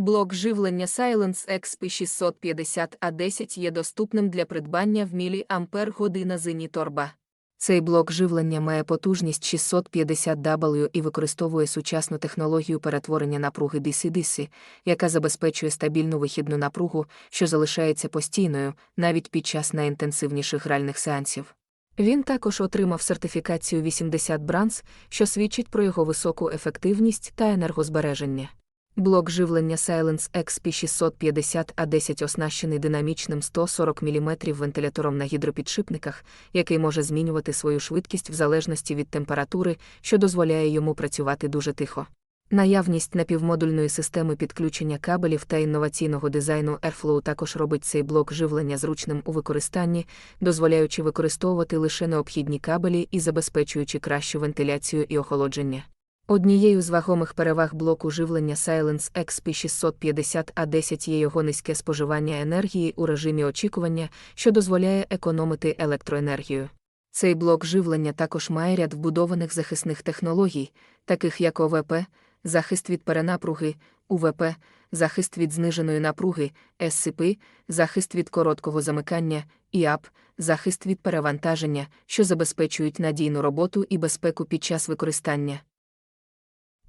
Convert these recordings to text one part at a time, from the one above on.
Блок живлення Silence XP 650 A10 є доступним для придбання в мілі Ампер година зині торба. Цей блок живлення має потужність 650 W і використовує сучасну технологію перетворення напруги DC-DC, яка забезпечує стабільну вихідну напругу, що залишається постійною навіть під час найінтенсивніших гральних сеансів. Він також отримав сертифікацію 80 Бранс, що свідчить про його високу ефективність та енергозбереження. Блок живлення Silence XP 650 A10 оснащений динамічним 140 мм вентилятором на гідропідшипниках, який може змінювати свою швидкість в залежності від температури, що дозволяє йому працювати дуже тихо. Наявність напівмодульної системи підключення кабелів та інноваційного дизайну Airflow також робить цей блок живлення зручним у використанні, дозволяючи використовувати лише необхідні кабелі і забезпечуючи кращу вентиляцію і охолодження. Однією з вагомих переваг блоку живлення Silence XP 650 A10 є його низьке споживання енергії у режимі очікування, що дозволяє економити електроенергію. Цей блок живлення також має ряд вбудованих захисних технологій, таких як ОВП, захист від перенапруги, УВП, захист від зниженої напруги, СЦП, захист від короткого замикання, ІАП, захист від перевантаження, що забезпечують надійну роботу і безпеку під час використання.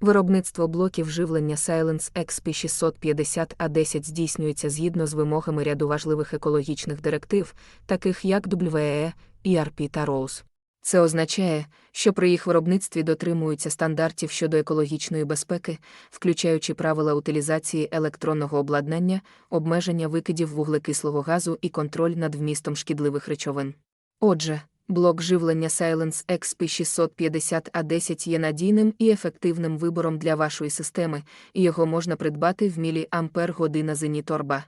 Виробництво блоків живлення Silence XP 650 A10 здійснюється згідно з вимогами ряду важливих екологічних директив, таких як WEE, ERP та ROSE. Це означає, що при їх виробництві дотримуються стандартів щодо екологічної безпеки, включаючи правила утилізації електронного обладнання, обмеження викидів вуглекислого газу і контроль над вмістом шкідливих речовин. Отже, блок живлення Silence XP 650 A10 є надійним і ефективним вибором для вашої системи, і його можна придбати в мілі Ампер година зені торба.